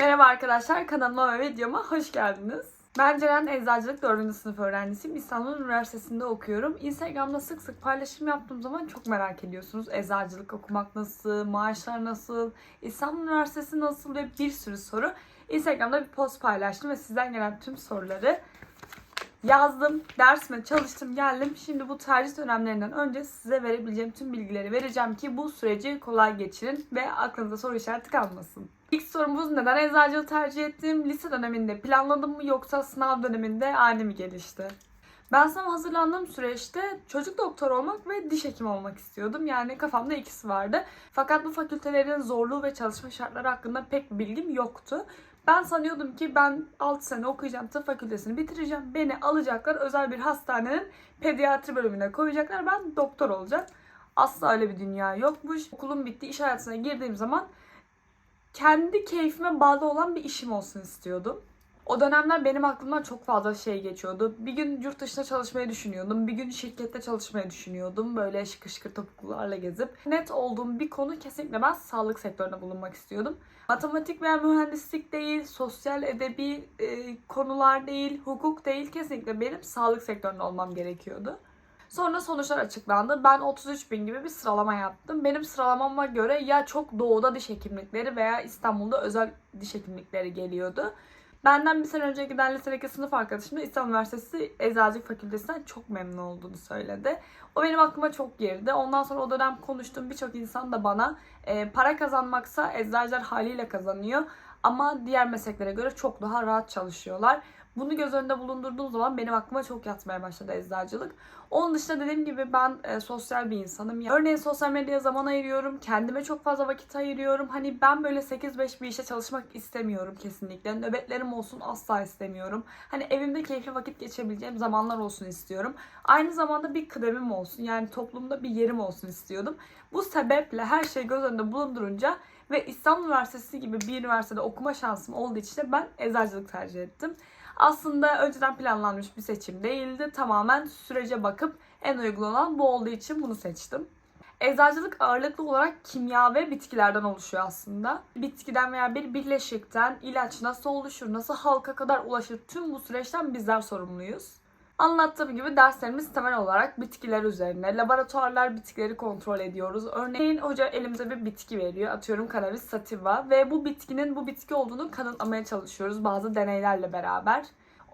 Merhaba arkadaşlar, kanalıma ve videoma hoş geldiniz. Ben Ceren Eczacılık 4. sınıf öğrencisiyim. İstanbul Üniversitesi'nde okuyorum. Instagram'da sık sık paylaşım yaptığım zaman çok merak ediyorsunuz. Eczacılık okumak nasıl, maaşlar nasıl, İstanbul Üniversitesi nasıl ve bir sürü soru. Instagram'da bir post paylaştım ve sizden gelen tüm soruları yazdım, dersime çalıştım, geldim. Şimdi bu tercih dönemlerinden önce size verebileceğim tüm bilgileri vereceğim ki bu süreci kolay geçirin ve aklınıza soru işareti kalmasın. İlk sorumuz neden eczacılığı tercih ettim? Lise döneminde planladım mı yoksa sınav döneminde ani mi gelişti? Ben sınava hazırlandığım süreçte çocuk doktor olmak ve diş hekimi olmak istiyordum. Yani kafamda ikisi vardı. Fakat bu fakültelerin zorluğu ve çalışma şartları hakkında pek bilgim yoktu. Ben sanıyordum ki ben 6 sene okuyacağım, tıp fakültesini bitireceğim. Beni alacaklar özel bir hastanenin pediatri bölümüne koyacaklar. Ben doktor olacağım. Asla öyle bir dünya yokmuş. Okulum bitti, iş hayatına girdiğim zaman kendi keyfime bağlı olan bir işim olsun istiyordum. O dönemler benim aklımdan çok fazla şey geçiyordu. Bir gün yurt dışında çalışmayı düşünüyordum. Bir gün şirkette çalışmayı düşünüyordum. Böyle şıkır şıkır topuklularla gezip. Net olduğum bir konu kesinlikle ben sağlık sektöründe bulunmak istiyordum. Matematik veya mühendislik değil, sosyal edebi e, konular değil, hukuk değil. Kesinlikle benim sağlık sektöründe olmam gerekiyordu. Sonra sonuçlar açıklandı. Ben 33 bin gibi bir sıralama yaptım. Benim sıralamama göre ya çok doğuda diş hekimlikleri veya İstanbul'da özel diş hekimlikleri geliyordu. Benden bir sene önce giden lisedeki sınıf arkadaşım da İstanbul Üniversitesi Eczacılık Fakültesinden çok memnun olduğunu söyledi. O benim aklıma çok girdi. Ondan sonra o dönem konuştuğum birçok insan da bana e, para kazanmaksa eczacılar haliyle kazanıyor. Ama diğer mesleklere göre çok daha rahat çalışıyorlar. Bunu göz önünde bulundurduğum zaman benim aklıma çok yatmaya başladı eczacılık. Onun dışında dediğim gibi ben e, sosyal bir insanım. Örneğin sosyal medyaya zaman ayırıyorum. Kendime çok fazla vakit ayırıyorum. Hani ben böyle 8-5 bir işte çalışmak istemiyorum kesinlikle. Nöbetlerim olsun asla istemiyorum. Hani evimde keyifli vakit geçirebileceğim zamanlar olsun istiyorum. Aynı zamanda bir kıdemim olsun. Yani toplumda bir yerim olsun istiyordum. Bu sebeple her şeyi göz önünde bulundurunca ve İstanbul Üniversitesi gibi bir üniversitede okuma şansım olduğu için de ben eczacılık tercih ettim. Aslında önceden planlanmış bir seçim değildi. Tamamen sürece bakıp en uygun olan bu olduğu için bunu seçtim. Eczacılık ağırlıklı olarak kimya ve bitkilerden oluşuyor aslında. Bitkiden veya bir birleşikten ilaç nasıl oluşur, nasıl halka kadar ulaşır tüm bu süreçten bizler sorumluyuz. Anlattığım gibi derslerimiz temel olarak bitkiler üzerine. Laboratuvarlar bitkileri kontrol ediyoruz. Örneğin hoca elimize bir bitki veriyor. Atıyorum cannabis sativa ve bu bitkinin bu bitki olduğunu kanıtlamaya çalışıyoruz bazı deneylerle beraber.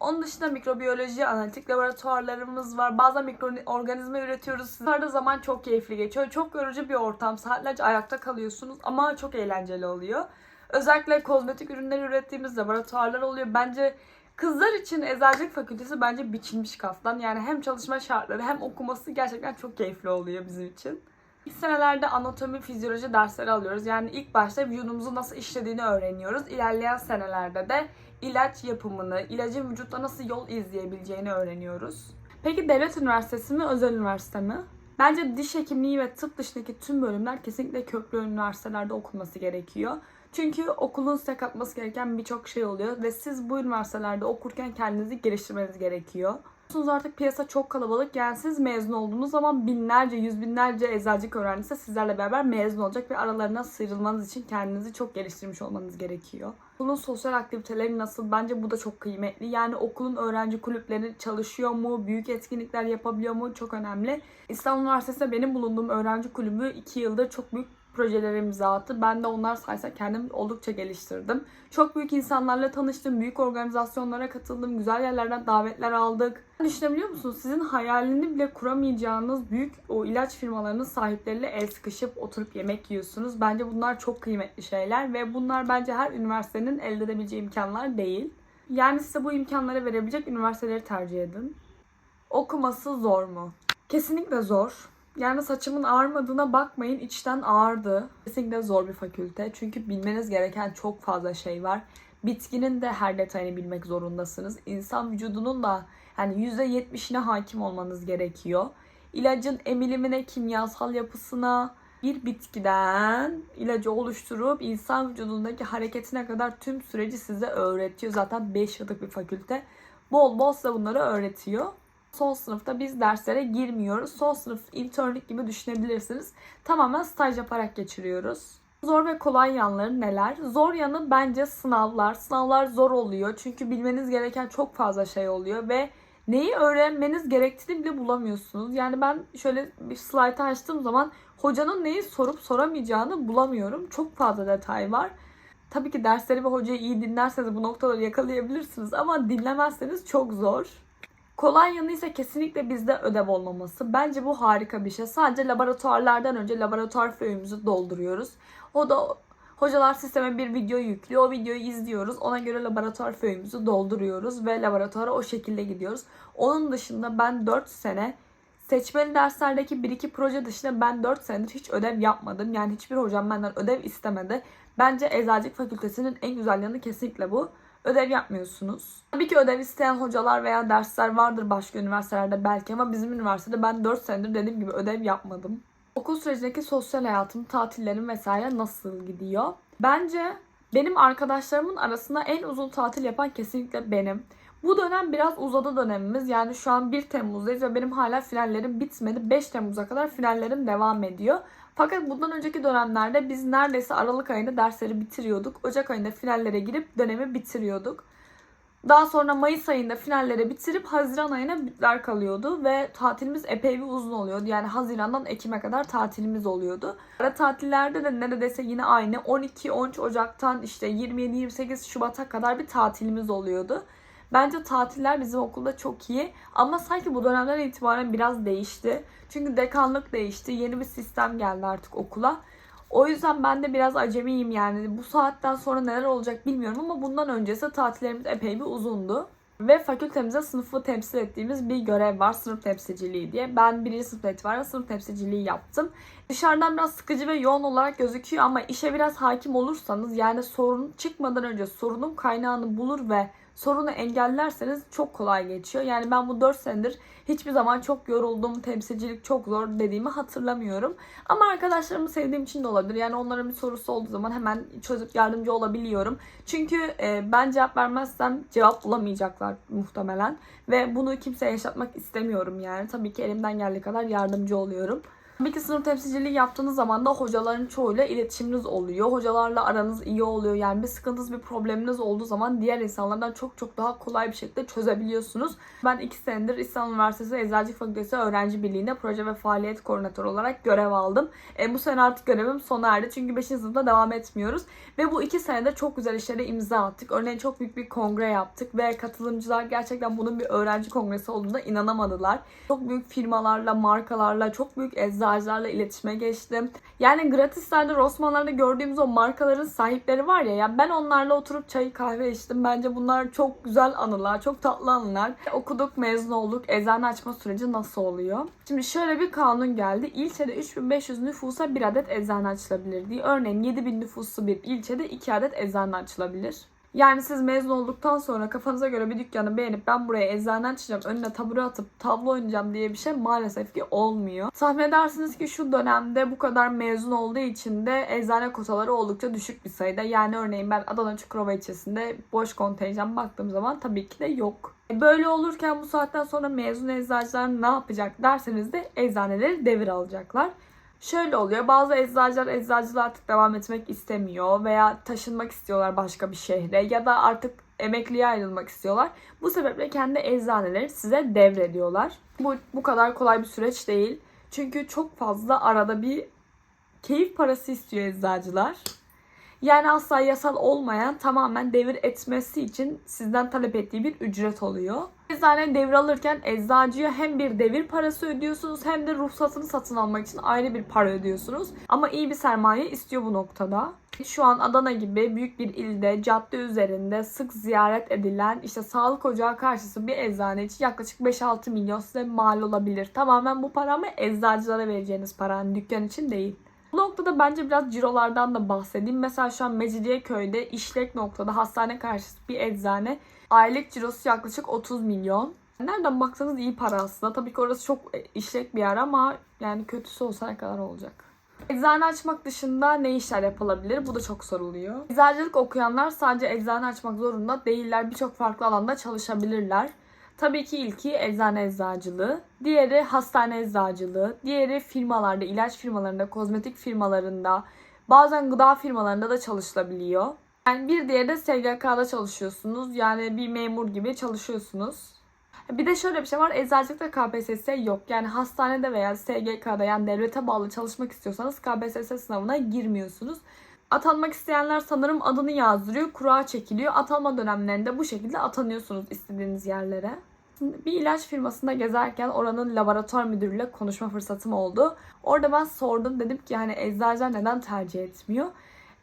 Onun dışında mikrobiyoloji, analitik laboratuvarlarımız var. Bazen mikroorganizma üretiyoruz. Bunlarda zaman çok keyifli geçiyor. Çok yorucu bir ortam. Saatlerce ayakta kalıyorsunuz ama çok eğlenceli oluyor. Özellikle kozmetik ürünler ürettiğimiz laboratuvarlar oluyor. Bence Kızlar için eczacılık fakültesi bence biçilmiş kaftan. Yani hem çalışma şartları hem okuması gerçekten çok keyifli oluyor bizim için. İlk senelerde anatomi, fizyoloji dersleri alıyoruz. Yani ilk başta vücudumuzu nasıl işlediğini öğreniyoruz. İlerleyen senelerde de ilaç yapımını, ilacın vücutta nasıl yol izleyebileceğini öğreniyoruz. Peki devlet üniversitesi mi, özel üniversite mi? Bence diş hekimliği ve tıp dışındaki tüm bölümler kesinlikle köklü üniversitelerde okunması gerekiyor. Çünkü okulun size katması gereken birçok şey oluyor ve siz bu üniversitelerde okurken kendinizi geliştirmeniz gerekiyor. Biliyorsunuz artık piyasa çok kalabalık. Yani siz mezun olduğunuz zaman binlerce, yüz binlerce eczacılık öğrencisi sizlerle beraber mezun olacak ve aralarına sıyrılmanız için kendinizi çok geliştirmiş olmanız gerekiyor. Okulun sosyal aktiviteleri nasıl? Bence bu da çok kıymetli. Yani okulun öğrenci kulüpleri çalışıyor mu? Büyük etkinlikler yapabiliyor mu? Çok önemli. İstanbul Üniversitesi'nde benim bulunduğum öğrenci kulübü 2 yıldır çok büyük projelere imza attı. Ben de onlar sayesinde kendimi oldukça geliştirdim. Çok büyük insanlarla tanıştım, büyük organizasyonlara katıldım, güzel yerlerden davetler aldık. Düşünebiliyor musunuz? Sizin hayalini bile kuramayacağınız büyük o ilaç firmalarının sahipleriyle el sıkışıp oturup yemek yiyorsunuz. Bence bunlar çok kıymetli şeyler ve bunlar bence her üniversitenin elde edebileceği imkanlar değil. Yani size bu imkanları verebilecek üniversiteleri tercih edin. Okuması zor mu? Kesinlikle zor. Yani saçımın ağarmadığına bakmayın içten ağırdı. Kesinlikle zor bir fakülte. Çünkü bilmeniz gereken çok fazla şey var. Bitkinin de her detayını bilmek zorundasınız. İnsan vücudunun da yani %70'ine hakim olmanız gerekiyor. İlacın emilimine, kimyasal yapısına, bir bitkiden ilacı oluşturup insan vücudundaki hareketine kadar tüm süreci size öğretiyor. Zaten 5 yıllık bir fakülte. Bol bol size bunları öğretiyor. Son sınıfta biz derslere girmiyoruz. Son sınıf internlük gibi düşünebilirsiniz. Tamamen staj yaparak geçiriyoruz. Zor ve kolay yanları neler? Zor yanı bence sınavlar. Sınavlar zor oluyor çünkü bilmeniz gereken çok fazla şey oluyor ve neyi öğrenmeniz gerektiğini bile bulamıyorsunuz. Yani ben şöyle bir slide açtığım zaman hocanın neyi sorup soramayacağını bulamıyorum. Çok fazla detay var. Tabii ki dersleri ve hocayı iyi dinlerseniz bu noktaları yakalayabilirsiniz ama dinlemezseniz çok zor. Kolay yanı ise kesinlikle bizde ödev olmaması. Bence bu harika bir şey. Sadece laboratuvarlardan önce laboratuvar föyümüzü dolduruyoruz. O da hocalar sisteme bir video yüklüyor. O videoyu izliyoruz. Ona göre laboratuvar föyümüzü dolduruyoruz ve laboratuvara o şekilde gidiyoruz. Onun dışında ben 4 sene seçmeli derslerdeki 1-2 proje dışında ben 4 senedir hiç ödev yapmadım. Yani hiçbir hocam benden ödev istemedi. Bence Eczacılık Fakültesinin en güzel yanı kesinlikle bu. Ödev yapmıyorsunuz. Tabii ki ödev isteyen hocalar veya dersler vardır başka üniversitelerde belki ama bizim üniversitede ben 4 senedir dediğim gibi ödev yapmadım. Okul sürecindeki sosyal hayatım, tatillerim vesaire nasıl gidiyor? Bence benim arkadaşlarımın arasında en uzun tatil yapan kesinlikle benim. Bu dönem biraz uzadı dönemimiz. Yani şu an 1 Temmuz'dayız ve benim hala finallerim bitmedi. 5 Temmuz'a kadar finallerim devam ediyor. Fakat bundan önceki dönemlerde biz neredeyse Aralık ayında dersleri bitiriyorduk. Ocak ayında finallere girip dönemi bitiriyorduk. Daha sonra Mayıs ayında finallere bitirip Haziran ayına bütler kalıyordu ve tatilimiz epey bir uzun oluyordu. Yani Haziran'dan Ekim'e kadar tatilimiz oluyordu. Ara tatillerde de neredeyse yine aynı 12-13 Ocak'tan işte 27-28 Şubat'a kadar bir tatilimiz oluyordu. Bence tatiller bizim okulda çok iyi ama sanki bu dönemden itibaren biraz değişti. Çünkü dekanlık değişti, yeni bir sistem geldi artık okula. O yüzden ben de biraz acemiyim yani. Bu saatten sonra neler olacak bilmiyorum ama bundan öncesi tatillerimiz epey bir uzundu. Ve fakültemize sınıfı temsil ettiğimiz bir görev var sınıf temsilciliği diye. Ben birinci sınıfta itibaren sınıf temsilciliği yaptım. Dışarıdan biraz sıkıcı ve yoğun olarak gözüküyor ama işe biraz hakim olursanız yani sorun çıkmadan önce sorunun kaynağını bulur ve sorunu engellerseniz çok kolay geçiyor. Yani ben bu 4 senedir hiçbir zaman çok yoruldum, temsilcilik çok zor dediğimi hatırlamıyorum. Ama arkadaşlarımı sevdiğim için de olabilir. Yani onların bir sorusu olduğu zaman hemen çözüp yardımcı olabiliyorum. Çünkü e, ben cevap vermezsem cevap bulamayacaklar muhtemelen. Ve bunu kimseye yaşatmak istemiyorum yani. Tabii ki elimden geldiği kadar yardımcı oluyorum. Tabii ki sınıf temsilciliği yaptığınız zaman da hocaların çoğuyla iletişiminiz oluyor. Hocalarla aranız iyi oluyor. Yani bir sıkıntınız, bir probleminiz olduğu zaman diğer insanlardan çok çok daha kolay bir şekilde çözebiliyorsunuz. Ben iki senedir İstanbul Üniversitesi Eczacılık Fakültesi Öğrenci Birliği'nde proje ve faaliyet koordinatörü olarak görev aldım. E, bu sene artık görevim sona erdi. Çünkü 5. sınıfta devam etmiyoruz. Ve bu iki senede çok güzel işlere imza attık. Örneğin çok büyük bir kongre yaptık ve katılımcılar gerçekten bunun bir öğrenci kongresi olduğuna inanamadılar. Çok büyük firmalarla, markalarla, çok büyük eczacılarla iletişime geçtim. Yani gratislerde, Rossmann'larda gördüğümüz o markaların sahipleri var ya, yani ben onlarla oturup çay kahve içtim. Bence bunlar çok güzel anılar, çok tatlı anılar. Okuduk, mezun olduk. Eczane açma süreci nasıl oluyor? Şimdi şöyle bir kanun geldi. İlçede 3500 nüfusa bir adet eczane açılabilir diye. Örneğin 7000 nüfuslu bir ilçede 2 adet eczane açılabilir. Yani siz mezun olduktan sonra kafanıza göre bir dükkanı beğenip ben buraya eczane açacağım, önüne tabure atıp tablo oynayacağım diye bir şey maalesef ki olmuyor. Tahmin edersiniz ki şu dönemde bu kadar mezun olduğu için de eczane kotaları oldukça düşük bir sayıda. Yani örneğin ben Adana Çukurova ilçesinde boş kontenjan baktığım zaman tabii ki de yok. Böyle olurken bu saatten sonra mezun eczacılar ne yapacak derseniz de eczaneleri devir alacaklar. Şöyle oluyor. Bazı eczacılar eczacılığa artık devam etmek istemiyor veya taşınmak istiyorlar başka bir şehre ya da artık emekliye ayrılmak istiyorlar. Bu sebeple kendi eczaneleri size devrediyorlar. Bu, bu kadar kolay bir süreç değil. Çünkü çok fazla arada bir keyif parası istiyor eczacılar. Yani asla yasal olmayan tamamen devir etmesi için sizden talep ettiği bir ücret oluyor. Eczane devralırken eczacıya hem bir devir parası ödüyorsunuz hem de ruhsatını satın almak için ayrı bir para ödüyorsunuz. Ama iyi bir sermaye istiyor bu noktada. Şu an Adana gibi büyük bir ilde cadde üzerinde sık ziyaret edilen işte sağlık ocağı karşısı bir eczane için yaklaşık 5-6 milyon size mal olabilir. Tamamen bu para ama eczacılara vereceğiniz para dükkan için değil. Bu noktada bence biraz cirolardan da bahsedeyim. Mesela şu an Mecidiyeköy'de işlek noktada hastane karşısı bir eczane. Aylık cirosu yaklaşık 30 milyon. Nereden baksanız iyi para aslında. Tabii ki orası çok işlek bir yer ama yani kötüsü olsa ne kadar olacak. Eczane açmak dışında ne işler yapılabilir? Bu da çok soruluyor. Eczacılık okuyanlar sadece eczane açmak zorunda değiller. Birçok farklı alanda çalışabilirler. Tabii ki ilki eczane eczacılığı, diğeri hastane eczacılığı, diğeri firmalarda, ilaç firmalarında, kozmetik firmalarında, Bazen gıda firmalarında da çalışılabiliyor. Yani bir diğeri de SGK'da çalışıyorsunuz. Yani bir memur gibi çalışıyorsunuz. Bir de şöyle bir şey var. Eczacılıkta KPSS yok. Yani hastanede veya SGK'da yani devlete bağlı çalışmak istiyorsanız KPSS sınavına girmiyorsunuz. Atanmak isteyenler sanırım adını yazdırıyor, kura çekiliyor. Atanma dönemlerinde bu şekilde atanıyorsunuz istediğiniz yerlere. Bir ilaç firmasında gezerken oranın laboratuvar müdürüyle konuşma fırsatım oldu. Orada ben sordum dedim ki yani eczacılar neden tercih etmiyor?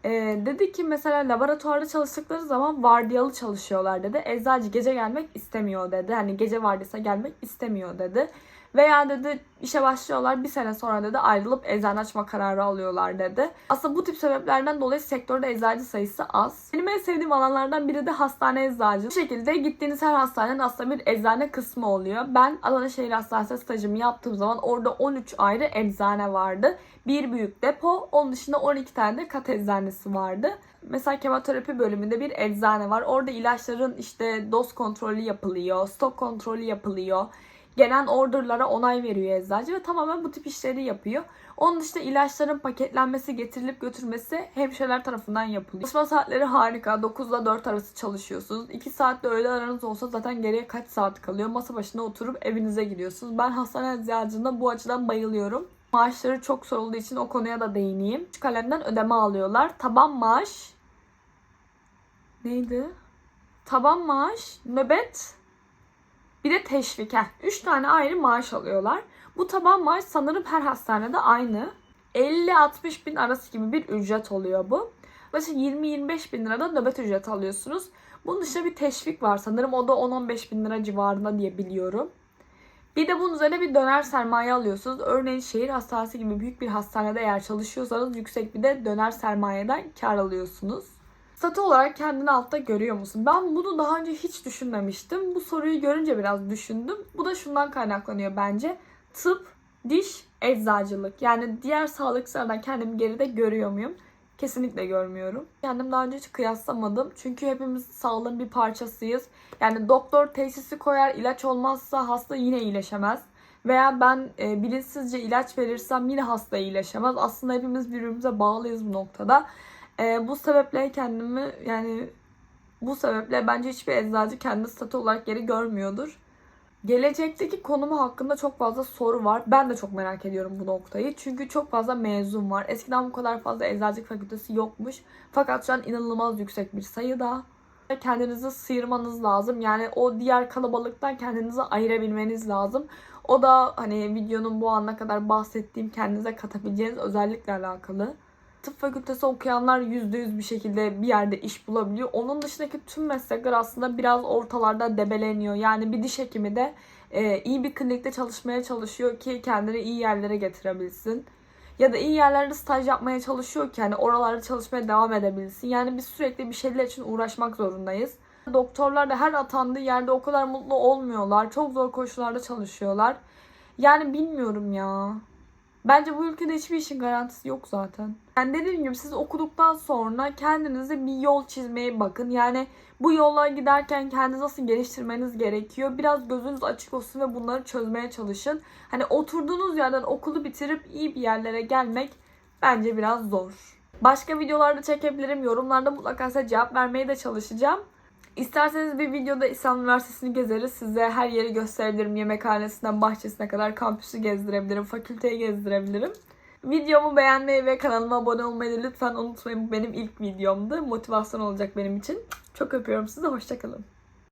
Ee, dedi ki mesela laboratuvarda çalıştıkları zaman vardiyalı çalışıyorlar dedi. Eczacı gece gelmek istemiyor dedi. Hani gece vardiyasına gelmek istemiyor dedi. Veya dedi işe başlıyorlar bir sene sonra dedi ayrılıp eczane açma kararı alıyorlar dedi. Aslında bu tip sebeplerden dolayı sektörde eczacı sayısı az. Benim en sevdiğim alanlardan biri de hastane eczacı. Bu şekilde gittiğiniz her hastanenin aslında bir eczane kısmı oluyor. Ben Adana Şehir Hastanesi stajımı yaptığım zaman orada 13 ayrı eczane vardı. Bir büyük depo, onun dışında 12 tane de kat eczanesi vardı. Mesela kemoterapi bölümünde bir eczane var. Orada ilaçların işte doz kontrolü yapılıyor, stok kontrolü yapılıyor gelen orderlara onay veriyor eczacı ve tamamen bu tip işleri yapıyor. Onun dışında ilaçların paketlenmesi, getirilip götürmesi hemşireler tarafından yapılıyor. Çalışma saatleri harika. 9 ile 4 arası çalışıyorsunuz. 2 saatte öğle aranız olsa zaten geriye kaç saat kalıyor? Masa başında oturup evinize gidiyorsunuz. Ben hastane eczacılığında bu açıdan bayılıyorum. Maaşları çok sorulduğu için o konuya da değineyim. Şu kalemden ödeme alıyorlar. Taban maaş neydi? Taban maaş, nöbet, bir de teşvik. Heh, üç tane ayrı maaş alıyorlar. Bu taban maaş sanırım her hastanede aynı. 50-60 bin arası gibi bir ücret oluyor bu. Mesela 20-25 bin lirada nöbet ücret alıyorsunuz. Bunun dışında bir teşvik var sanırım. O da 10-15 bin lira civarında diye biliyorum. Bir de bunun üzerine bir döner sermaye alıyorsunuz. Örneğin şehir hastanesi gibi büyük bir hastanede eğer çalışıyorsanız yüksek bir de döner sermayeden kar alıyorsunuz. Statü olarak kendini altta görüyor musun? Ben bunu daha önce hiç düşünmemiştim. Bu soruyu görünce biraz düşündüm. Bu da şundan kaynaklanıyor bence. Tıp, diş, eczacılık. Yani diğer sağlıkçılardan kendimi geride görüyor muyum? Kesinlikle görmüyorum. Kendim daha önce hiç kıyaslamadım. Çünkü hepimiz sağlığın bir parçasıyız. Yani doktor teşhisi koyar, ilaç olmazsa hasta yine iyileşemez. Veya ben e, bilinçsizce ilaç verirsem yine hasta iyileşemez. Aslında hepimiz birbirimize bağlıyız bu noktada. E, bu sebeple kendimi yani bu sebeple bence hiçbir eczacı kendi statü olarak geri görmüyordur. Gelecekteki konumu hakkında çok fazla soru var. Ben de çok merak ediyorum bu noktayı. Çünkü çok fazla mezun var. Eskiden bu kadar fazla eczacılık fakültesi yokmuş. Fakat şu an inanılmaz yüksek bir sayıda. Kendinizi sıyırmanız lazım. Yani o diğer kalabalıktan kendinizi ayırabilmeniz lazım. O da hani videonun bu ana kadar bahsettiğim kendinize katabileceğiniz özellikle alakalı tıp fakültesi okuyanlar %100 bir şekilde bir yerde iş bulabiliyor. Onun dışındaki tüm meslekler aslında biraz ortalarda debeleniyor. Yani bir diş hekimi de e, iyi bir klinikte çalışmaya çalışıyor ki kendini iyi yerlere getirebilsin. Ya da iyi yerlerde staj yapmaya çalışıyor ki hani oralarda çalışmaya devam edebilsin. Yani biz sürekli bir şeyler için uğraşmak zorundayız. Doktorlar da her atandığı yerde o kadar mutlu olmuyorlar. Çok zor koşullarda çalışıyorlar. Yani bilmiyorum ya. Bence bu ülkede hiçbir işin garantisi yok zaten. Yani dediğim gibi siz okuduktan sonra kendinize bir yol çizmeye bakın. Yani bu yolla giderken kendinizi nasıl geliştirmeniz gerekiyor. Biraz gözünüz açık olsun ve bunları çözmeye çalışın. Hani oturduğunuz yerden okulu bitirip iyi bir yerlere gelmek bence biraz zor. Başka videolarda çekebilirim. Yorumlarda mutlaka size cevap vermeye de çalışacağım. İsterseniz bir videoda İstanbul Üniversitesi'ni gezeriz. Size her yeri gösterebilirim. Yemekhanesinden bahçesine kadar kampüsü gezdirebilirim. Fakülteyi gezdirebilirim. Videomu beğenmeyi ve kanalıma abone olmayı lütfen unutmayın. Bu benim ilk videomdu. Motivasyon olacak benim için. Çok öpüyorum sizi. Hoşçakalın.